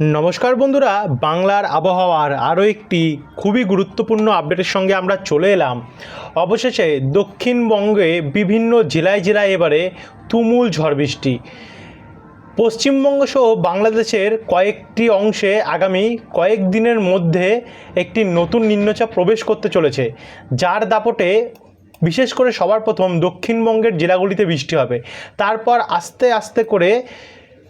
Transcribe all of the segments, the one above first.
নমস্কার বন্ধুরা, বাংলার আবহাওয়ার আরও একটি খুবই গুরুত্বপূর্ণ আপডেটের সঙ্গে আমরা চলে এলাম। অবশেষে দক্ষিণবঙ্গে বিভিন্ন জেলায় জেলায় এবারে তুমুল ঝড় বৃষ্টি। পশ্চিমবঙ্গ সহ বাংলাদেশের কয়েকটি অংশে আগামী কয়েক দিনের মধ্যে একটি নতুন নিম্নচাপ প্রবেশ করতে চলেছে, যার দাপটে বিশেষ করে সবার প্রথম দক্ষিণবঙ্গের জেলাগুলিতে বৃষ্টি হবে। তারপর আস্তে আস্তে করে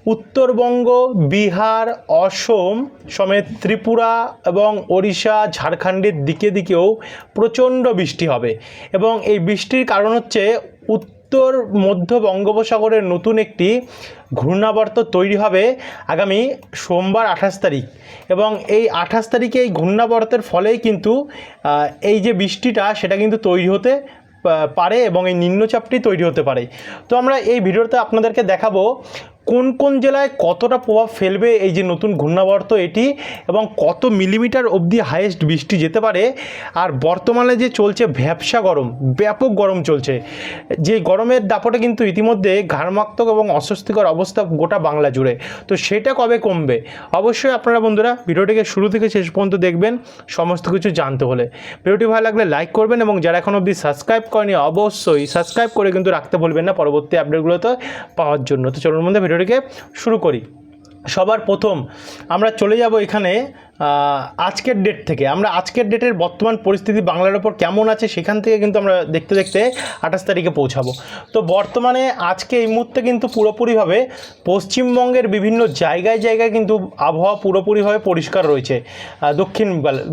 উত্তরবঙ্গ, বিহার, অসম সমেত ত্রিপুরা এবং ওড়িশা, ঝাড়খণ্ডের দিকে দিকেও প্রচণ্ড বৃষ্টি হবে। এবং এই বৃষ্টির কারণ হচ্ছে উত্তর মধ্য বঙ্গোপসাগরের নতুন একটি ঘূর্ণাবর্ত তৈরি হবে আগামী সোমবার আঠাশ তারিখ। এবং এই আঠাশ তারিখে এই ঘূর্ণাবর্তের ফলেই কিন্তু এই যে বৃষ্টিটা সেটা কিন্তু তৈরি হতে পারে এবং এই নিম্নচাপটি তৈরি হতে পারে। তো আমরা এই ভিডিওতে আপনাদেরকে দেখাবো কোন কোন জেলায় কতটা প্রভাব ফেলবে এই যে নতুন ঘূর্ণাবর্ত এটি এবং কত মিলিমিটার অবধি হাইয়েস্ট বৃষ্টি যেতে পারে? আর বর্তমানে যে চলছে ভ্যাবসা গরম, ব্যাপক গরম চলছে। যে গরমের দাপটে কিন্তু ইতিমধ্যে ঘাড়মাক্তক এবং অস্বস্তিকর অবস্থা গোটা বাংলা জুড়ে। তো সেটা কবে কমবে? অবশ্যই আপনারা বন্ধুরা ভিডিওটিকে শুরু থেকে শেষ পর্যন্ত দেখবেন, সমস্ত কিছু জানতে হলে। ভিডিওটি ভালো লাগলে লাইক করবেন এবং যারা এখন অবধি সাবস্ক্রাইব করেনি অবশ্যই সাবস্ক্রাইব করে কিন্তু রাখতে ভুলবেন না পরবর্তী আপডেটগুলোতে পাওয়ার জন্য। তো চলুন মধ্যে ভিডিওটিকে শুরু করি। সবার প্রথম আমরা চলে যাব এখানে আজকের ডেট থেকে। আমরা আজকের ডেটের বর্তমান পরিস্থিতি বাংলার ওপর কেমন আছে সেখান থেকে কিন্তু আমরা দেখতে দেখতে আঠাশ তারিখে পৌঁছাবো। তো বর্তমানে আজকে এই মুহূর্তে কিন্তু পুরোপুরিভাবে পশ্চিমবঙ্গের বিভিন্ন জায়গায় জায়গায় কিন্তু আবহাওয়া পুরোপুরিভাবে পরিষ্কার রয়েছে দক্ষিণ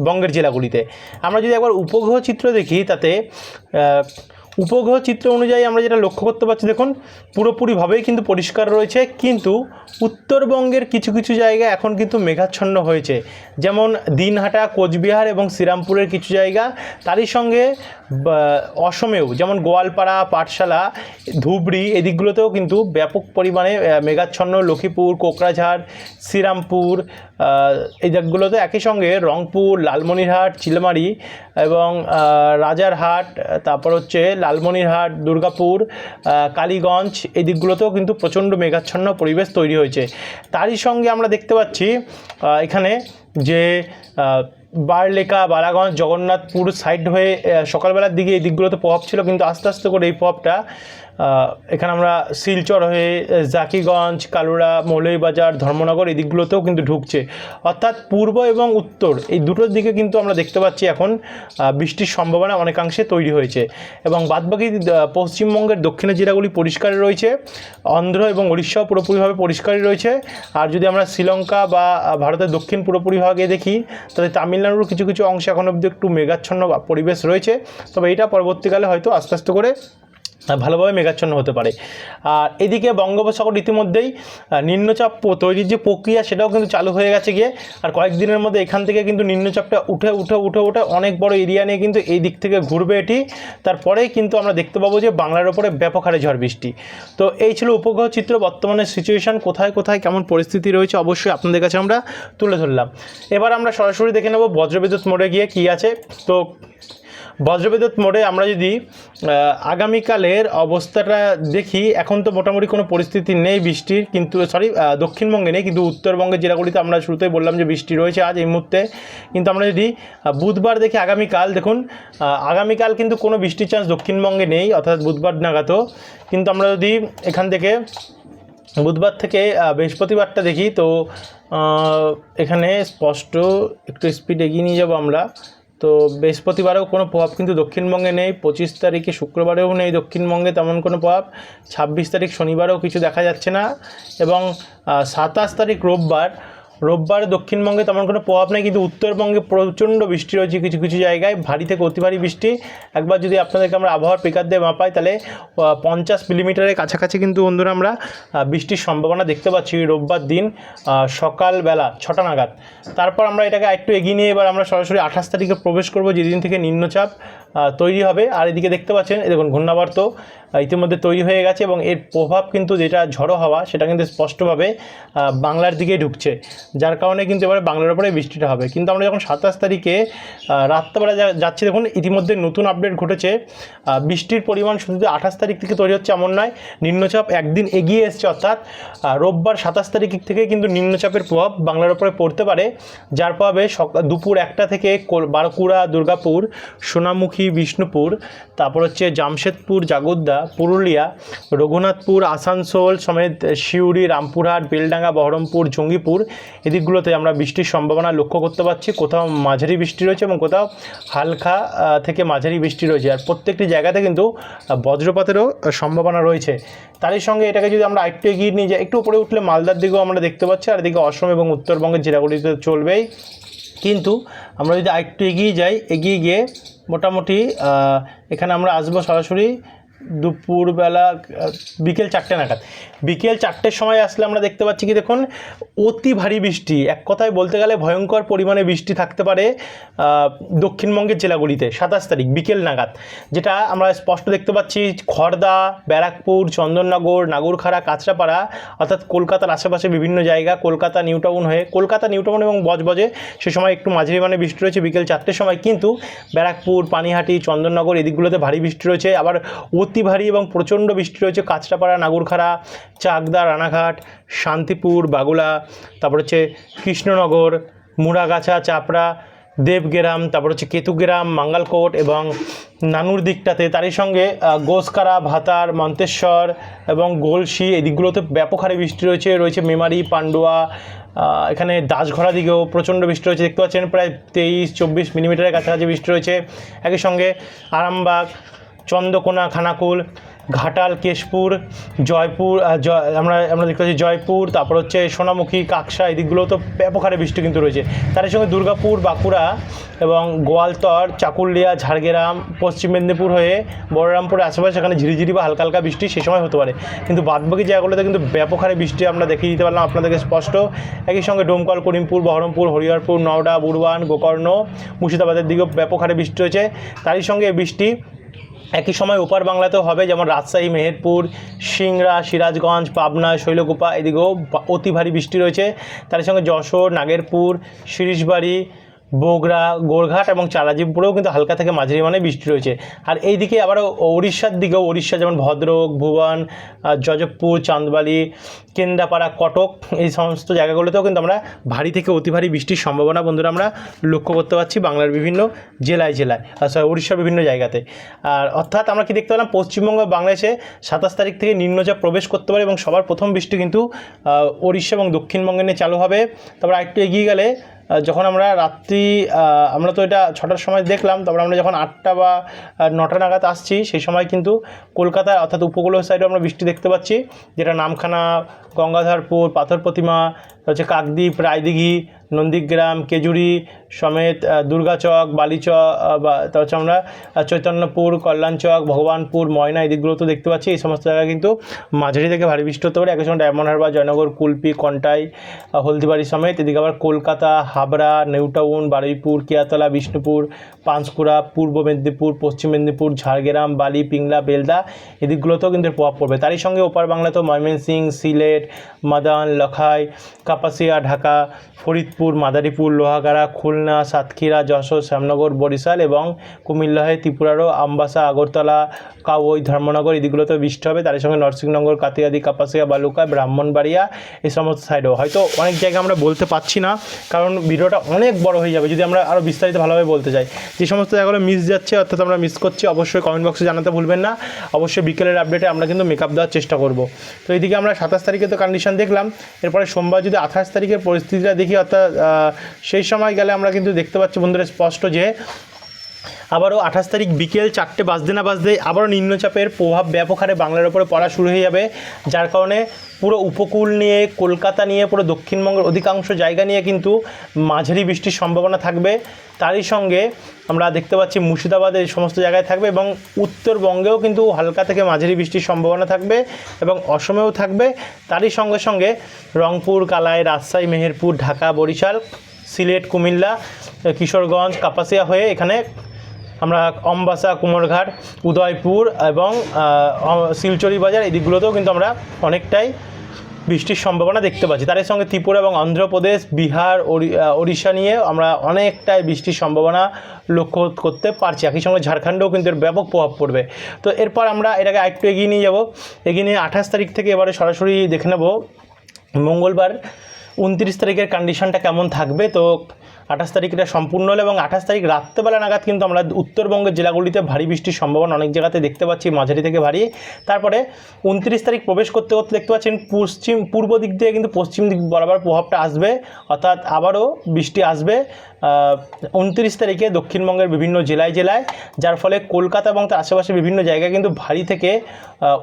বঙ্গের জেলাগুলিতে। আমরা যদি একবার উপগ্রহ চিত্র দেখি তাতে উপগ্রহ চিত্র অনুযায়ী আমরা যেটা লক্ষ্য করতে পারছি, দেখুন, পুরোপুরিভাবেই কিন্তু পরিষ্কার রয়েছে, কিন্তু উত্তরবঙ্গের কিছু কিছু জায়গা এখন কিন্তু মেঘাচ্ছন্ন হয়েছে। যেমন দিনহাটা, কোচবিহার এবং শ্রীরামপুরের কিছু জায়গা, তারই সঙ্গে অসমেও, যেমন গোয়ালপাড়া, পাঠশালা, ধুবড়ি, এদিকগুলোতেও কিন্তু ব্যাপক পরিমাণে মেঘাচ্ছন্ন, লক্ষ্মীপুর কোকরাঝাড় শ্রীরামপুর এই জায়গাগুলোতে একই সঙ্গে রংপুর, লালমনিরহাট, চিলমারি এবং রাজারহাট, তারপর হচ্ছে লালমনিরহাট, দুর্গাপুর কালীগঞ্জ এই দিকগুলোতেও কিন্তু প্রচণ্ড মেঘাচ্ছন্ন পরিবেশ তৈরি হয়েছে। তারই সঙ্গে আমরা দেখতে পাচ্ছি এখানে যে বারলেখা বালাগঞ্জ, জগন্নাথপুর সাইড হয়ে সকালবেলার দিকে এই দিকগুলোতে প্রভাব ছিল, কিন্তু আস্তে আস্তে করে এই প্রভাবটা এখানে আমরা শিলচর হয়ে জাকিগঞ্জ, কালুরা, মৌলভীবাজার, ধর্মনগর এই দিকগুলোতেও কিন্তু ঢুকছে। অর্থাৎ পূর্ব এবং উত্তর, এই দুটোর দিকে কিন্তু আমরা দেখতে পাচ্ছি এখন বৃষ্টির সম্ভাবনা অনেকাংশে তৈরি হয়েছে। এবং বাদবাকি পশ্চিমবঙ্গের দক্ষিণের জেলাগুলি পরিষ্কার রয়েছে, অন্ধ্র এবং উড়িষ্যাও পুরোপুরিভাবে পরিষ্কারই রয়েছে। আর যদি আমরা শ্রীলঙ্কা বা ভারতের দক্ষিণ পুরোপুরি ভাগে দেখি, তাহলে তামিলনাড়ুর কিছু কিছু অংশে এখন অবধি একটু মেঘাচ্ছন্ন পরিবেশ রয়েছে। তবে এটা পরবর্তীকালে হয়তো আস্তে আস্তে করে ভালোভাবে মেঘাচ্ছন্ন হতে পারে। আর এদিকে বঙ্গোপসাগর ইতিমধ্যেই নিম্নচাপ তৈরির যে প্রক্রিয়া, সেটাও কিন্তু চালু হয়ে গেছে গিয়ে। আর কয়েকদিনের মধ্যে এখান থেকে কিন্তু নিম্নচাপটা উঠে উঠে উঠে উঠে অনেক বড় এরিয়া নিয়ে কিন্তু এই দিক থেকে ঘুরবে এটি। তারপরেই কিন্তু আমরা দেখতে পাবো যে বাংলার ওপরে ব্যাপক হারে ঝড় বৃষ্টি। তো এই ছিল উপগ্রহ চিত্র, বর্তমানে সিচুয়েশন কোথায় কোথায়, কেমন পরিস্থিতি রয়েছে, অবশ্যই আপনাদের কাছে আমরা তুলে ধরলাম। এবার আমরা সরাসরি দেখে নেব বজ্রবিদ্যুৎ মোড়ে গিয়ে কী আছে। তো বজ্রবিদ্যুৎ মোড়ে আমরা যদি আগামীকালের অবস্থাটা দেখি, এখন তো মোটামুটি কোনো পরিস্থিতি নেই বৃষ্টির, কিন্তু সরি দক্ষিণবঙ্গে নেই, কিন্তু উত্তরবঙ্গের জেলাগুলিতে আমরা শুরুতেই বললাম যে বৃষ্টি রয়েছে আজ এই মুহূর্তে, কিন্তু আমরা যদি বুধবার দেখি আগামীকাল, দেখুন আগামীকাল কিন্তু কোনো বৃষ্টির চান্স দক্ষিণবঙ্গে নেই, অর্থাৎ বুধবার নাগাদও কিন্তু আমরা যদি এখান থেকে, বুধবার থেকে বৃহস্পতিবারটা দেখি, তো এখানে স্পষ্ট একটু স্পিড এগিয়ে নিয়ে যাব আমরা তো বৃহস্পতিবারেও কোনো প্রভাব কিন্তু দক্ষিণবঙ্গে নেই, পঁচিশ তারিখে শুক্রবারেও নেই দক্ষিণবঙ্গে তেমন কোনো প্রভাব, ছাব্বিশ তারিখ শনিবারেও কিছু দেখা যাচ্ছে না এবং সাতাশ তারিখ রোববার রোববার দক্ষিণবঙ্গে তেমন কোনো প্রভাব নেই, কিন্তু উত্তরবঙ্গে প্রচণ্ড বৃষ্টি রয়েছে কিছু কিছু জায়গায়। ভারী থেকে অতি ভারী বৃষ্টি। একবার যদি আপনাদেরকে আমরা আবহাওয়ার পিকার দিয়ে মাপাই, তাহলে পঞ্চাশ মিলিমিটারের কাছাকাছি কিন্তু বন্ধুরা আমরা বৃষ্টির সম্ভাবনা দেখতে পাচ্ছি রোববার দিন সকালবেলা ছটা নাগাদ। তারপর আমরা এটাকে একটু এগিয়ে নিয়ে এবার আমরা সরাসরি আঠাশ তারিখে প্রবেশ করব, যেদিন থেকে নিম্নচাপ তৈরি হবে। আর এদিকে দেখতে পাচ্ছেন দেখুন ঘূর্ণাবর্ত ইতিমধ্যে তৈরি হয়ে গেছে এবং এর প্রভাব কিন্তু যেটা ঝড়ো হওয়া, সেটা কিন্তু স্পষ্টভাবে বাংলার দিকেই ঢুকছে। যার কারণে কিন্তু এবারে বাংলার উপরে বৃষ্টিটা হবে। কিন্তু আমরা যখন সাতাশ তারিখে রাত্রেবেলা যাচ্ছি, দেখুন, ইতিমধ্যে নতুন আপডেট ঘটেছে। বৃষ্টির পরিমাণ শুধু আঠাশ তারিখ থেকে তৈরি হচ্ছে এমন নয়, নিম্নচাপ একদিন এগিয়ে এসছে, অর্থাৎ রোববার সাতাশ তারিখ থেকে কিন্তু নিম্নচাপের প্রভাব বাংলার উপরে পড়তে পারে। যার প্রভাবে সকাল দুপুর একটা থেকে বারকুড়া, দুর্গাপুর, সোনামুখী বিষ্ণুপুর, তারপর হচ্ছে জামশেদপুর জাগোদ্দা পুরুলিয়া, রঘুনাথপুর, আসানসোল সমেত সিউড়ি, রামপুরহাট, বেলডাঙ্গা, বহরমপুর, জঙ্গিপুর এদিকগুলোতে আমরা বৃষ্টির সম্ভাবনা লক্ষ্য করতে পারছি। কোথাও মাঝারি বৃষ্টি রয়েছে এবং কোথাও হালকা থেকে মাঝারি বৃষ্টি রয়েছে আর প্রত্যেকটি জায়গাতে কিন্তু বজ্রপাতেরও সম্ভাবনা রয়েছে। তারই সঙ্গে এটাকে যদি আমরা একটু এগিয়ে নিয়ে যাই, একটু উপরে উঠলে মালদার দিকেও আমরা দেখতে পাচ্ছি আর এদিকে অসম এবং উত্তরবঙ্গের জেলাগুলিতে চলবেই। কিন্তু আমরা যদি আরেকটু এগিয়ে যাই, এগিয়ে গিয়ে মোটামুটি এখানে আমরা আসব সরাসরি দুপুরবেলা, বিকেল চারটে নাগাদ। বিকেল চারটের সময় আসলে আমরা দেখতে পাচ্ছি কি দেখুন, অতি ভারী বৃষ্টি। এক কথায় বলতে গেলে ভয়ঙ্কর পরিমাণে বৃষ্টি থাকতে পারে দক্ষিণবঙ্গের জেলাগুলিতে, সাতাশ তারিখ, বিকেল নাগাদ। যেটা আমরা স্পষ্ট দেখতে পাচ্ছি খড়দা ব্যারাকপুর, চন্দননগর, নাগরখাড়া, কাঁচরাপাড়া, অর্থাৎ কলকাতার আশেপাশে বিভিন্ন জায়গা, কলকাতা, নিউ টাউন হয়ে, কলকাতা, নিউ টাউন এবং বজবজে সে সময় একটু মাঝারি মানে বৃষ্টি রয়েছে বিকেল চারটের সময়। কিন্তু ব্যারাকপুর, পানিহাটি, চন্দননগর, এদিকগুলোতে ভারী বৃষ্টি রয়েছে। আবার অতি ভারী এবং প্রচণ্ড বৃষ্টি রয়েছে কাঁচরাপাড়া, নাগরখাড়া, চাকদা, রানাঘাট, শান্তিপুর, বাগুলা, তারপর হচ্ছে কৃষ্ণনগর, মুড়াগাছা, চাপড়া, দেবগ্রাম, তারপর হচ্ছে কেতুগ্রাম, মাঙ্গালকোট এবং নানুর দিকটাতে। তারই সঙ্গে গোসকারা, ভাতার, মন্তেশ্বর এবং গোলসি, এই দিকগুলোতে ব্যাপক হারে বৃষ্টি রয়েছে। রয়েছে মেমারি, পান্ডুয়া এখানে দাসঘরা দিকেও প্রচণ্ড বৃষ্টি রয়েছে। দেখতে পাচ্ছেন, প্রায় তেইশ, চব্বিশ মিলিমিটারের কাছাকাছি বৃষ্টি রয়েছে। একই সঙ্গে আরামবাগ চন্দ্রকোনা, খানাকুল, ঘাটাল, কেশপুর, জয়পুর আমরা আমরা দেখতে পাচ্ছি জয়পুর, তারপর হচ্ছে সোনামুখী, কাকসা, এই দিকগুলো তো ব্যাপক হারে বৃষ্টি কিন্তু রয়েছে। তার সঙ্গে দুর্গাপুর, বাঁকুড়া এবং গোয়ালতর, চাকুলিয়া, ঝাড়গ্রাম, পশ্চিম মেদিনীপুর হয়ে বলরামপুরের আশেপাশে সেখানে ঝিরিঝিরি বা হালকা হালকা বৃষ্টি সে সময় হতে পারে। কিন্তু বাদবাকি জায়গাগুলোতে কিন্তু ব্যাপক হারে বৃষ্টি আমরা দেখিয়ে দিতে পারলাম, আপনাদেরকে স্পষ্ট। একই সঙ্গে ডোমকল, করিমপুর, বহরমপুর, হরিহরপুর, নওডা বুরবান গোকর্ণ, মুর্শিদাবাদের দিকেও ব্যাপক হারে বৃষ্টি হয়েছে। তারই সঙ্গে বৃষ্টি একই সময় ওপার বাংলাতেও হবে, যেমন রাজশাহী, মেহেরপুর, সিংড়া, সিরাজগঞ্জ, পাবনা, শৈলকুপা, এদিকেও অতি ভারী বৃষ্টি রয়েছে। তার সঙ্গে যশোর, নাগেরপুর শিরিশবাড়ি বগুড়া গোরঘাট এবং চালাজিপুরেও কিন্তু হালকা থেকে মাঝারি মানে বৃষ্টি রয়েছে। আর এইদিকে আবারও উড়িষ্যার দিকেও উড়িষ্যা যেমন ভদ্রক, ভুবন যজবপুর চাঁদবালি কেন্দ্রাপাড়া কটক, এই সমস্ত জায়গাগুলোতেও কিন্তু আমরা ভারী থেকে অতি ভারী বৃষ্টির সম্ভাবনা বন্ধুরা আমরা লক্ষ্য করতে পারছি বাংলার বিভিন্ন জেলায় জেলায় সরি উড়িষ্যার বিভিন্ন জায়গাতে। আর অর্থাৎ আমরা কি দেখতে পেলাম, পশ্চিমবঙ্গ, বাংলাদেশে সাতাশ তারিখ থেকে নিম্নচাপ প্রবেশ করতে পারে এবং সবার প্রথম বৃষ্টি কিন্তু উড়িষ্যা এবং দক্ষিণবঙ্গে নিয়ে চালু হবে। তারপর আরেকটু এগিয়ে গেলে যখন আমরা রাত্রি আমরা তো এটা ছটার সময় দেখলাম তারপর আমরা যখন আটটা বা নটা নাগাদ আসছি, সেই সময় কিন্তু কলকাতার অর্থাৎ উপকূলীয় সাইডে আমরা বৃষ্টি দেখতে পাচ্ছি, যেটা নামখানা, গঙ্গাধরপুর, পাথর প্রতিমা হচ্ছে কাকদ্বীপ, রায়দিঘি, নন্দীগ্রাম, কেজুরি সমেত দুর্গাচক বালিচক বা হচ্ছে আমরা চৈতন্যপুর কল্যাণচক ভগবানপুর, ময়না এই দিকগুলো তো দেখতে পাচ্ছি। এই সমস্ত জায়গায় কিন্তু মাঝারি থেকে ভারী বৃষ্টি হতে পারে। একই সময় ডায়মন্ড হারবার, জয়নগর, কুলপি, কন্টাই হলদিবাড়ি সমেত। এদিকে আবার কলকাতা, হাবড়া নিউটাউন বারুইপুর, কিয়াতলা, বিষ্ণুপুর, পাঁশকুড়া, পূর্ব মেদিনীপুর, পশ্চিম মেদিনীপুর, ঝাড়গ্রাম, বালি, পিংলা, বেলদা এদিকগুলোতেও কিন্তু প্রভাব পড়বে। তারই সঙ্গে ওপার বাংলাতেও ময়মনসিংহ, সিলেট, মাদান, লখাই কাপাসিয়া, ঢাকা, ফরিদপুর, মাদারীপুর, লোহাগাড়া, খুলনা, সাতক্ষীরা, যশোর, শ্যামনগর, বরিশাল এবং কুমিল্লাহে ত্রিপুরারও আমবাসা, আগরতলা কাউই ধর্মনগর এদিকগুলোতে বৃষ্টি হবে। তার সঙ্গে নরসিংহনগর কাতিয়াদি কাপাসিয়া, বালুকা, ব্রাহ্মণবাড়িয়া এই সমস্ত সাইডেও হয়তো অনেক জায়গা আমরা বলতে পারছি না, কারণ ভিডিওটা অনেক বড় হয়ে যাবে। যদি আমরা আরও বিস্তারিত ভালোভাবে বলতে চাই যে সমস্ত জায়গাগুলো মিস যাচ্ছে, অর্থাৎ আমরা মিস করছি, অবশ্যই কমেন্ট বক্সে জানাতে ভুলবেন না। অবশ্যই বিকেলের আপডেটে আমরা কিন্তু মেকআপ দেওয়ার চেষ্টা করব। তো এইদিকে আমরা সাতাশ তারিখে তো কন্ডিশন দেখলাম। এরপরে সোমবার যদি আঠাশ তারিখের পরিস্থিতিটা দেখি, অর্থাৎ সেই সময় গেলে আমরা কিন্তু দেখতে পাচ্ছি বন্ধুরা স্পষ্ট যে আবারও আঠাশ তারিখ বিকেল চারটে বাজতে না বাজতে আবারও নিম্নচাপের প্রভাব ব্যাপক হারে বাংলার ওপরে পড়া শুরু হয়ে যাবে, যার কারণে পুরো উপকূল নিয়ে, কলকাতা নিয়ে, পুরো দক্ষিণবঙ্গের অধিকাংশ জায়গা নিয়ে কিন্তু মাঝারি বৃষ্টির সম্ভাবনা থাকবে। তারই সঙ্গে আমরা দেখতে পাচ্ছি মুর্শিদাবাদ এই সমস্ত জায়গায় থাকবে এবং উত্তরবঙ্গেও কিন্তু হালকা থেকে মাঝারি বৃষ্টির সম্ভাবনা থাকবে এবং অসমেও থাকবে। তারই সঙ্গে সঙ্গে রংপুর, কালাই, রাজশাহী, মেহেরপুর, ঢাকা, বরিশাল, সিলেট, কুমিল্লা, কিশোরগঞ্জ, কাপাসিয়া হয়ে এখানে আমরা অম্বাসা, কুমোরঘাট, উদয়পুর এবং শিলচরি বাজার এই দিকগুলোতেও কিন্তু আমরা অনেকটাই বৃষ্টির সম্ভাবনা দেখতে পাচ্ছি। তার সঙ্গে ত্রিপুরা এবং অন্ধ্রপ্রদেশ, বিহার ওড়িশা নিয়ে আমরা অনেকটাই বৃষ্টির সম্ভাবনা লক্ষ্য করতে পারছি। একই সঙ্গে ঝাড়খণ্ডেও কিন্তু এর ব্যাপক প্রভাব পড়বে। তো এরপর আমরা এটাকে আরেকটু এগিয়ে নিয়ে যাব। এগিয়ে নিয়ে আঠাশ তারিখ থেকে এবারে সরাসরি দেখে নেব মঙ্গলবার, উনত্রিশ তারিখের কন্ডিশনটা কেমন থাকবে। তো আঠাশ তারিখ এটা সম্পূর্ণ হলো এবং আঠাশ তারিখ রাত্রেবেলা নাগাদ কিন্তু আমরা উত্তরবঙ্গের জেলাগুলিতে ভারী বৃষ্টির সম্ভাবনা অনেক জায়গাতে দেখতে পাচ্ছি, মাঝারি থেকে ভারী। তারপরে উনত্রিশ তারিখ প্রবেশ করতে করতে দেখতে পাচ্ছেন পশ্চিম, পূর্ব দিক দিয়ে কিন্তু পশ্চিম দিক বরাবর প্রভাবটা আসবে, অর্থাৎ আবারও বৃষ্টি আসবে। উনত্রিশ তারিখে দক্ষিণবঙ্গের বিভিন্ন জেলায় জেলায়, যার ফলে কলকাতা এবং তার আশেপাশে বিভিন্ন জায়গায় কিন্তু ভারী থেকে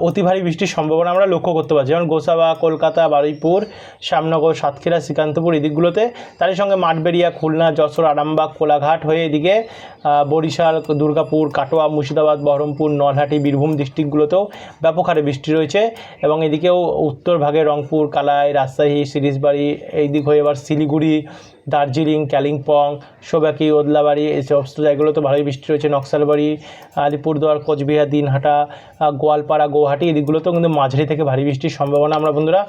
অতি ভারী বৃষ্টির সম্ভাবনা আমরা লক্ষ্য করতে পারছি। যেমন গোসাবা, কলকাতা, বারুইপুর, শ্যামনগর, সাতক্ষীরা, শ্রীকান্তপুর এই দিকগুলোতে তারই সঙ্গে মাঠবেড়িয়া, খুলনা, যশোর, আরামবাগ, কোলাঘাট হয়ে এদিকে বরিশাল, দুর্গাপুর, কাটোয়া, মুর্শিদাবাদ, বহরমপুর, নলহাটি, বীরভূম ডিস্ট্রিক্টগুলোতেও ব্যাপক হারে বৃষ্টি রয়েছে এবং এদিকেও উত্তর ভাগে রংপুর, কালাই, রাজশাহী, সিরিজবাড়ি এই দিক হয়ে এবার শিলিগুড়ি দার্জিলিং, কালিম্পং সোবাকি ওদলাবাড়ি, এই সমস্ত জায়গাগুলোতে ভালোই বৃষ্টি রয়েছে, নকশালবাড়ি, আলিপুরদুয়ার, কোচবিহার, দিনহাটা গোয়ালপাড়া, গৌহাটি এই দিকগুলোতেও কিন্তু মাঝারি থেকে ভারী বৃষ্টির সম্ভাবনা আমরা বন্ধুরা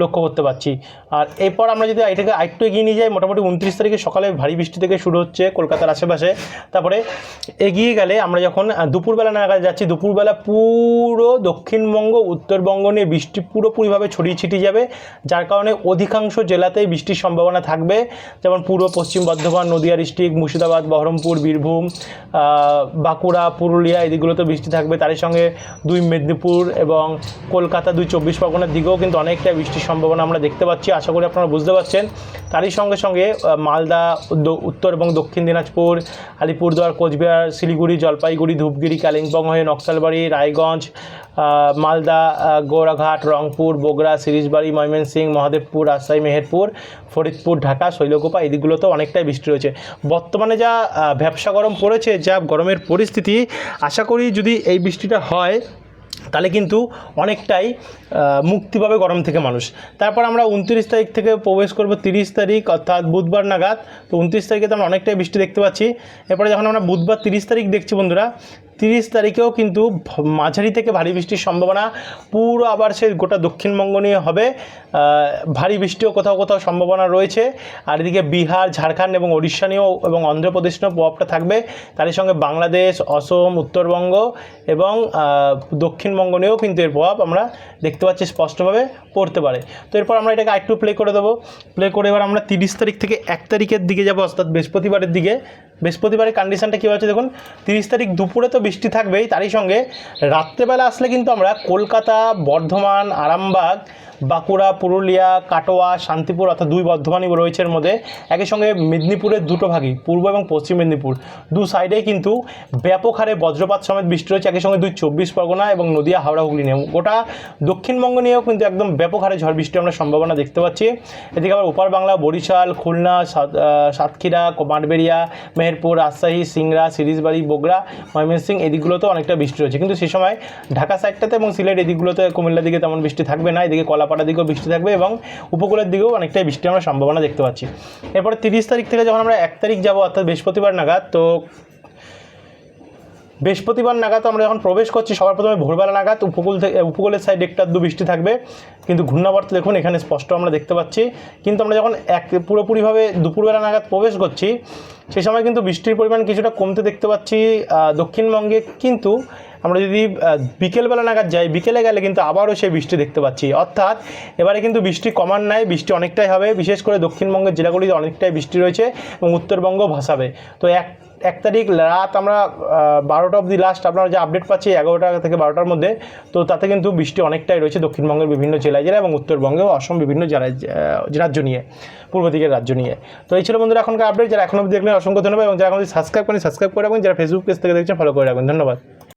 লক্ষ্য করতে পারছি। আর এরপর আমরা যদি এটাকে আরেকটু এগিয়ে নিয়ে যাই, মোটামুটি উনত্রিশ তারিখে সকালে ভারী বৃষ্টি থেকে শুরু হচ্ছে কলকাতার আশেপাশে। তারপরে এগিয়ে গেলে আমরা যখন দুপুরবেলা নাগাদ যাচ্ছি, দুপুরবেলা পুরো দক্ষিণবঙ্গ, উত্তরবঙ্গ নিয়ে বৃষ্টি পুরোপুরিভাবে ছড়িয়ে ছিটিয়ে যাবে, যার কারণে অধিকাংশ জেলাতেই বৃষ্টির সম্ভাবনা থাকবে। যেমন পূর্ব, পশ্চিম বর্ধমান, নদিয়া ডিস্ট্রিক্ট, মুর্শিদাবাদ, বহরমপুর, বীরভূম বাঁকুড়া, পুরুলিয়া, এই দিকগুলোতে বৃষ্টি থাকবে। তারই সঙ্গে দুই মেদিনীপুর এবং কলকাতা দুই চব্বিশ পরগনার দিকেও কিন্তু অনেকটা বৃষ্টির সম্ভাবনা আমরা দেখতে পাচ্ছি। আশা করি আপনারা বুঝতে পারছেন। তারই সঙ্গে সঙ্গে মালদা উত্তর এবং দক্ষিণ দিনাজপুর, আলিপুরদুয়ার, কোচবিহার, শিলিগুড়ি, জলপাইগুড়ি, ধূপগিরি, কালিম্পং হয়ে নকশালবাড়ি, রায়গঞ্জ মালদা গৌরাঘাট রংপুর বগুড়া সিরিজবাড়ি ময়মনসিংহ মহাদেবপুর রাজশাহী মেহেরপুর ফরিদপুর ঢাকা শৈলকুপা এই দিকগুলোতেও অনেকটাই বৃষ্টি রয়েছে। বর্তমানে যা আহ, ভ্যাবসা গরম পড়েছে যা গরমের পরিস্থিতি আশা করি যদি এই বৃষ্টিটা হয় তাহলে কিন্তু অনেকটাই মুক্তি পাবে গরম থেকে মানুষ। তারপর আমরা উনত্রিশ তারিখ থেকে প্রবেশ করব তিরিশ তারিখ অর্থাৎ বুধবার নাগাদ। তো উনত্রিশ তারিখে তো আমরা অনেকটাই বৃষ্টি দেখতে পাচ্ছি। এরপরে যখন আমরা বুধবার তিরিশ তারিখ দেখছি বন্ধুরা তিরিশ তারিখেও কিন্তু মাঝারি থেকে ভারী বৃষ্টির সম্ভাবনা। পুরো আবার সে গোটা দক্ষিণবঙ্গ নিয়ে হবে। ভারী বৃষ্টিও কোথাও কোথাও সম্ভাবনা রয়েছে। আর এদিকে বিহার, ঝাড়খণ্ড এবং ওড়িশা নিয়েও এবং অন্ধ্রপ্রদেশ নিয়েও প্রভাবটা থাকবে। তারই সঙ্গে বাংলাদেশ, অসম, উত্তরবঙ্গ এবং দক্ষিণবঙ্গ নিয়েও কিন্তু এর প্রভাব আমরা দেখতে পাচ্ছি স্পষ্টভাবে পড়তে পারে। তো এরপর আমরা এটাকে আরেকটু প্লে করে দেবো। প্লে করে এবার আমরা তিরিশ তারিখ থেকে এক তারিখের দিকে যাব, অর্থাৎ বৃহস্পতিবারের দিকে। বৃহস্পতিবারের কন্ডিশনটা কী হচ্ছে দেখুন, তিরিশ তারিখ দুপুরে তো বৃষ্টি থাকবেই, তারই সঙ্গে রাত্রেবেলা আসলে কিন্তু আমরা কলকাতা, বর্ধমান, আরামবাগ, বাঁকুড়া, পুরুলিয়া, কাটোয়া, শান্তিপুর অর্থাৎ দুই বর্ধমানই রয়েছে এর মধ্যে। একই সঙ্গে মেদিনীপুরের দুটো ভাগই, পূর্ব এবং পশ্চিম মেদিনীপুর। দু সাইডেই কিন্তু ব্যাপক হারে বজ্রপাত সমেত বৃষ্টি রয়েছে একই সঙ্গে দুই চব্বিশ পরগনা এবং নদিয়া, হাওড়া, হুগলি নিয়ে। গোটা দক্ষিণবঙ্গ নিয়েও কিন্তু একদম ব্যাপক হারে ঝড় বৃষ্টি আমরা সম্ভাবনা দেখতে পাচ্ছি। এদিকে আবার ওপার বাংলা, বরিশাল, খুলনা সাতক্ষীরা, মাঠবেড়িয়া মেহেরপুর রাজশাহী, সিংড়া, সিরিজবাড়ি, বগুড়া ময়মনসিং এদিকগুলোতেও দিকগুলোতেও অনেকটা বৃষ্টি রয়েছে কিন্তু সে সময় ঢাকা সাইডটাতে এবং সিলেট এদিকগুলোতে দিকগুলোতে কুমিল্লার দিকে তেমন বৃষ্টি থাকবে না, এদিকে কলাপাড়ার দিকেও বৃষ্টি থাকবে এবং উপকূলের দিকেও অনেকটাই বৃষ্টি আমরা সম্ভাবনা দেখতে পাচ্ছি। এরপরে তিরিশ তারিখ থেকে যখন আমরা এক তারিখ যাব, অর্থাৎ বৃহস্পতিবার নাগাদ, তো বৃহস্পতিবার নাগাদ আমরা যখন প্রবেশ করছি। সবার প্রথমে ভোরবেলা নাগাদ, উপকূল থেকে উপকূলের সাইড একটু আধটু বৃষ্টি থাকবে। কিন্তু ঘূর্ণাবর্ত দেখুন, এখানে স্পষ্ট আমরা দেখতে পাচ্ছি। কিন্তু আমরা যখন এক পুরোপুরিভাবে দুপুরবেলা নাগাদ প্রবেশ করছি সেই সময় কিন্তু বৃষ্টির পরিমাণ কিছুটা কমতে দেখতে পাচ্ছি দক্ষিণবঙ্গে। কিন্তু আমরা যদি বিকেলবেলা নাগাদ যাই, বিকেলে গেলে কিন্তু আবারও সেই বৃষ্টি দেখতে পাচ্ছি। অর্থাৎ এবারে কিন্তু বৃষ্টি কমার নাই, বৃষ্টি অনেকটাই হবে। বিশেষ করে দক্ষিণবঙ্গের জেলাগুলিতে অনেকটাই বৃষ্টি রয়েছে এবং উত্তরবঙ্গ ভাসাবে। তো এক এক তারিখ রাত আমরা বারোটা অবধি লাস্ট আপনারা যে আপডেট পাচ্ছি এগারোটা থেকে বারোটার মধ্যে, তো তাতে কিন্তু বৃষ্টি অনেকটাই রয়েছে দক্ষিণবঙ্গের বিভিন্ন জেলায়। জেলা এবং উত্তরবঙ্গে অসম বিভিন্ন জেলায় রাজ্য নিয়ে, পূর্ব দিকের রাজ্য নিয়ে। তো এই ছিল বন্ধুরা এখনকার আপডেট যারা এখন অব্দি দেখলেন, অসংখ্য ধন্যবাদ এবং যারা এখন সাবস্ক্রাইব করেন সাবস্ক্রাইব করে রাখবেন যারা ফেসবুক পেজ থেকে দেখছেন ফলো করে রাখবেন ধন্যবাদ।